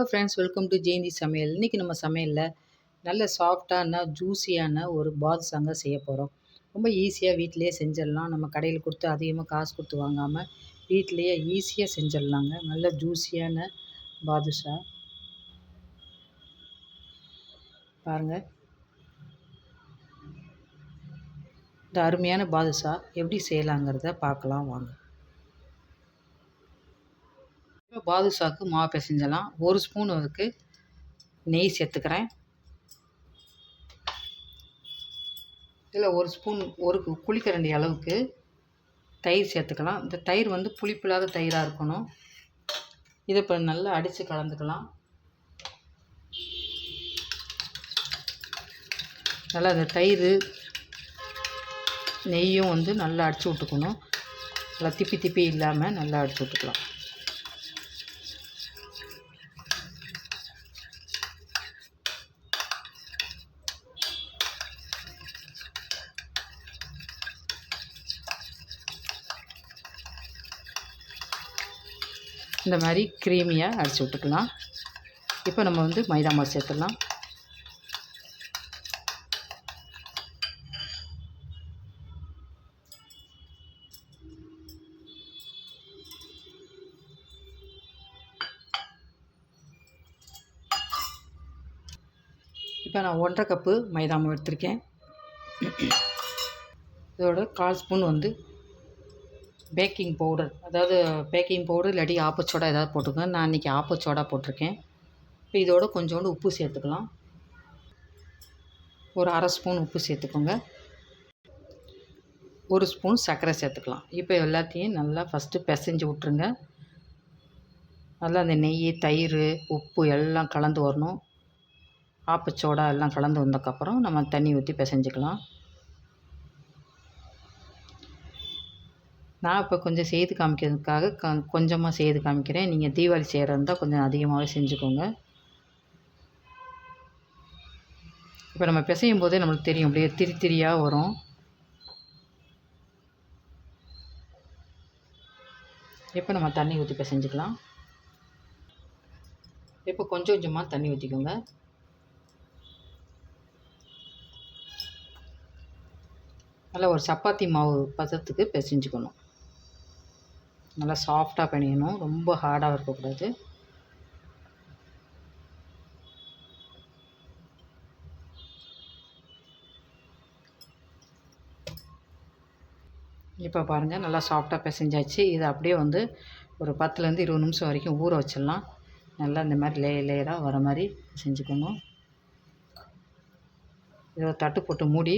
Hello friends welcome to Jayanthi சமையல் இன்றைக்கி நம்ம சமையலில் நல்ல சாஃப்டான ஜூஸியான ஒரு பாதுஷாங்க செய்ய போகிறோம் ரொம்ப ஈஸியாக வீட்டிலேயே செஞ்சிடலாம். நம்ம கடையில் கொடுத்து அதிகமாக காசு கொடுத்து வாங்காமல் வீட்டிலேயே ஈஸியாக செஞ்சிடலாங்க. நல்ல ஜூஸியான பாதுஷா பாருங்கள் இந்த அருமையான பாதுஷா எப்படி செய்யலாங்கிறத பார்க்கலாம் வாங்க. இப்போ பாதுஷாக்கு மாவு பிசைஞ்சலாம் ஒரு ஸ்பூன் அதுக்கு நெய் சேர்த்துக்கிறேன். இதில் ஒரு ஸ்பூன் ஒரு குளிக்கரண்டி அளவுக்கு தயிர் சேர்த்துக்கலாம். இந்த தயிர் வந்து புளிப்பில்லாத தயிராக இருக்கணும். இதை இப்போ நல்லா அடித்து கலந்துக்கலாம். நல்லா அந்த தயிர் நெய்யும் வந்து நல்லா அடித்து விட்டுக்கணும். நல்லா திப்பி திப்பி இல்லாமல் நல்லா அடித்து விட்டுக்கலாம். இந்த மாதிரி க்ரீமியாக அரைச்சி விட்டுக்கலாம். இப்போ நம்ம வந்து மைதா மாவு சேர்த்துடலாம். இப்போ நான் ஒன்றரை கப்பு மைதா மாவு எடுத்திருக்கேன். இதோட கால் ஸ்பூன் வந்து பேக்கிங் பவுடர் அதாவது பேக்கிங் பவுடர் இல்லாட்டி ஆப்பச்சோடா ஏதாவது போட்டுக்கோங்க. நான் இன்றைக்கி ஆப்பச்சோடா போட்டிருக்கேன். இப்போ இதோட கொஞ்சோண்டு உப்பு சேர்த்துக்கலாம். ஒரு அரை ஸ்பூன் உப்பு சேர்த்துக்கோங்க. ஒரு ஸ்பூன் சர்க்கரை சேர்த்துக்கலாம். இப்போ எல்லாத்தையும் நல்லா ஃபஸ்ட்டு பிசைஞ்சு விட்ருங்க நல்லா அந்த நெய் தயிர் உப்பு எல்லாம் கலந்து வரணும். ஆப்பச்சோடா எல்லாம் கலந்து வந்ததுக்கப்புறம் நம்ம தண்ணி ஊற்றி பிசைஞ்சிக்கலாம். நான் இப்போ கொஞ்சம் செய்து காமிக்கிறதுக்காக க கொஞ்சமாக செய்து காமிக்கிறேன். நீங்கள் தீபாவளி செய்கிறதா இருந்தால் கொஞ்சம் அதிகமாகவே செஞ்சுக்கோங்க. இப்போ நம்ம பிசையும் போதே நம்மளுக்கு தெரியும். அப்படியே திரி திரியாக வரும். இப்போ நம்ம தண்ணி ஊற்றி பிசைஞ்சிக்கலாம். இப்போ கொஞ்சம் கொஞ்சமாக தண்ணி ஊற்றிக்கோங்க நல்லா ஒரு சப்பாத்தி மாவு பதத்துக்கு பிசைஞ்சுக்கணும். நல்லா சாஃப்டாக பிணையணும் ரொம்ப ஹார்டாக இருக்கக்கூடாது. இப்போ பாருங்கள் நல்லா சாஃப்டாக பிசைஞ்சாச்சு. இது அப்படியே வந்து ஒரு பத்துலேருந்து இருபது நிமிஷம் வரைக்கும் ஊற வச்சிடலாம். நல்லா இந்த மாதிரி லே லேயராக வர மாதிரி செஞ்சுக்கணும் இதை தட்டு போட்டு மூடி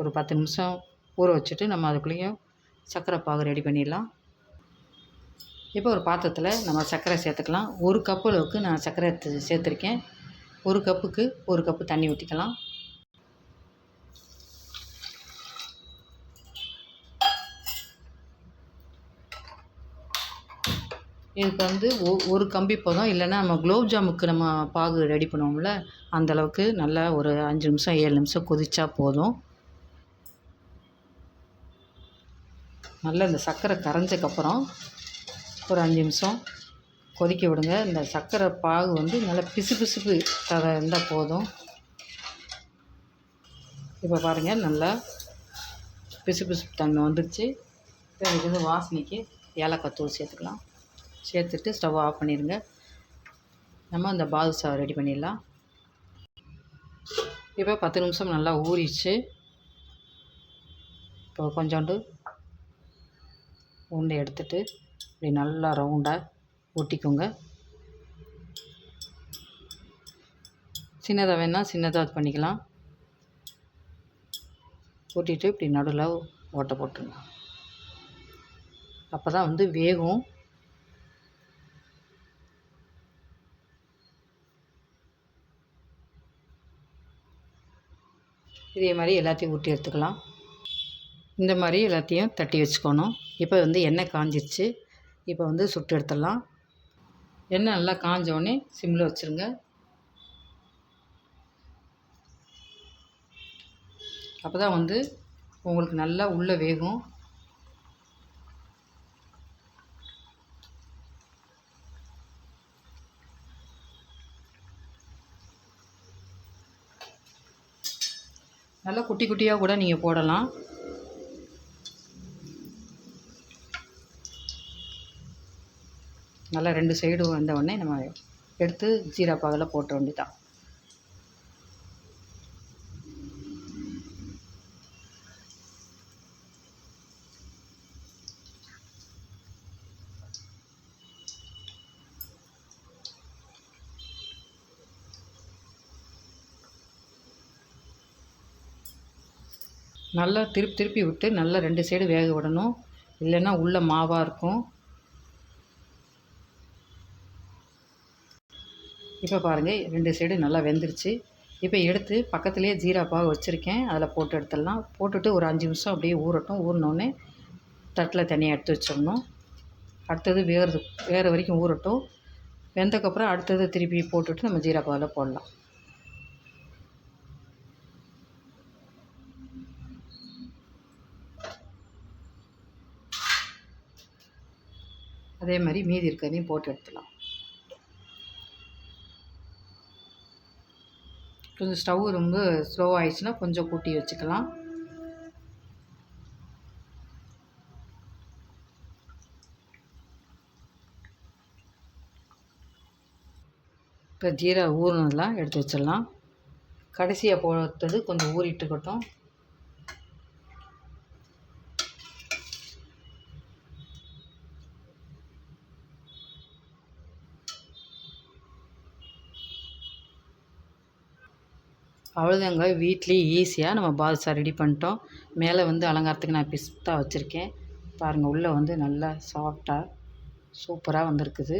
ஒரு பத்து நிமிஷம் ஊற வச்சுட்டு நம்ம அதுக்குள்ளேயும் சர்க்கரை பாகு ரெடி பண்ணிடலாம். இப்போ ஒரு பாத்திரத்தில் நம்ம சர்க்கரை சேர்த்துக்கலாம். ஒரு கப்பு அளவுக்கு நான் சர்க்கரை சேர்த்துருக்கேன். ஒரு கப்புக்கு ஒரு கப்பு தண்ணி ஊற்றிக்கலாம் இதுக்கு வந்து ஒ ஒரு கம்பி போதும். இல்லைன்னா நம்ம குலோப் ஜாமுக்கு நம்ம பாகு ரெடி பண்ணுவோம்ல அந்தளவுக்கு நல்லா ஒரு அஞ்சு நிமிஷம் ஏழு நிமிஷம் கொதிச்சா போதும். நல்லா இந்த சர்க்கரை கரைஞ்சக்கப்புறம் ஒரு அஞ்சு நிமிஷம் கொதிக்க விடுங்க. இந்த சர்க்கரை பாகு வந்து நல்லா பிசு பிசுப்பு தர இருந்தால் போதும். இப்போ பாருங்கள் நல்லா பிசு பிசுப்பு தன்மை வந்துடுச்சு இப்போ இதுக்கு வந்து வாசனைக்கு ஏலக்காய் தூள் சேர்த்துக்கலாம். சேர்த்துட்டு ஸ்டவ் ஆஃப் பண்ணிடுங்க. நம்ம அந்த பாதுஷா ரெடி பண்ணிடலாம். இப்போ பத்து நிமிஷம் நல்லா ஊறிச்சு இப்போ கொஞ்சோண்டு உருண்டை எடுத்துகிட்டு இப்படி நல்லா ரவுண்டாக ஒட்டிக்கோங்க. சின்னதாக வேணால் சின்னதாக இது பண்ணிக்கலாம். ஒட்டிட்டு இப்படி நடுவில் ஓட்டை போட்டுருங்க. அப்போ தான் வந்து வேகும். இதே மாதிரி எல்லாத்தையும் ஊட்டி எடுத்துக்கலாம். இந்த மாதிரி எல்லாத்தையும் தட்டி வச்சுக்கணும். இப்போ வந்து எண்ணெய் காஞ்சிருச்சு. இப்போ வந்து சுட்டு எடுத்துடலாம். எண்ணெய் நல்லா காஞ்சோடனே சிம்மில் வச்சுருங்க. அப்போ தான் வந்து உங்களுக்கு நல்லா உள்ளே வேகும். நல்லா குட்டி குட்டியாக கூட நீங்கள் போடலாம். நல்லா ரெண்டு சைடும் வந்த உடனே நம்ம எடுத்து ஜீரா பாகில் போட்ட வேண்டியதான் நல்லா திருப்பி திருப்பி விட்டு நல்லா ரெண்டு சைடு வேக விடணும். இல்லைன்னா உள்ளே மாவாக இருக்கும். இப்போ பாருங்கள் ரெண்டு சைடு நல்லா வெந்துருச்சு. இப்போ எடுத்து பக்கத்துலேயே ஜீரா பாகு வச்சுருக்கேன். அதில் போட்டு எடுத்துடலாம். போட்டுட்டு ஒரு அஞ்சு நிமிஷம் அப்படியே ஊறட்டும். ஊறினோடனே தட்டில் தனியாக எடுத்து வச்சிடணும். அடுத்தது வேறு வேறு வரைக்கும் ஊறட்டும். வெந்தக்கப்புறம் அடுத்தது திருப்பி போட்டுட்டு நம்ம ஜீரா பாவில் போடலாம். அதே மாதிரி மீதி இருக்கிறதையும் போட்டு எடுத்துடலாம். கொஞ்சம் ஸ்டவ் ரொம்ப ஸ்லோ ஆயிடுச்சுன்னா கொஞ்சம் கூட்டி வச்சுக்கலாம். இப்போ ஜீரா ஊறினதெல்லாம் எடுத்து வச்சிடலாம். கடைசியாக போட்டது கொஞ்சம் ஊறிட்டுக்கட்டும் அவ்வளோதாங்க வீட்லேயே ஈஸியாக நம்ம பாதுஷா ரெடி பண்ணிட்டோம். மேலே வந்து அலங்காரத்துக்கு நான் பிஸ்தா வச்சுருக்கேன். பாருங்கள் உள்ளே வந்து நல்லா சாஃப்டாக சூப்பராக வந்திருக்குது.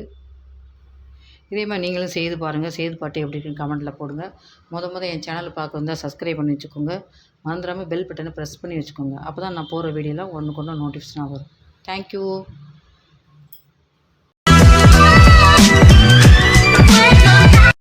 இதே மாதிரி நீங்களும் செய்து பாருங்கள் செய்து பாட்டு எப்படி இருக்குன்னு கமெண்ட்டில் போடுங்க. முத முத என் சேனலை பார்க்க வந்தால் சப்ஸ்கிரைப் பண்ணி வச்சுக்கோங்க. மறந்துடாமல் பெல் பட்டனை ப்ரெஸ் பண்ணி வச்சுக்கோங்க. அப்போ தான் நான் போகிற வீடியோலாம் ஒன்றுக்கு ஒன்று நோட்டிஃபிகேஷனாக வரும். தேங்க்யூ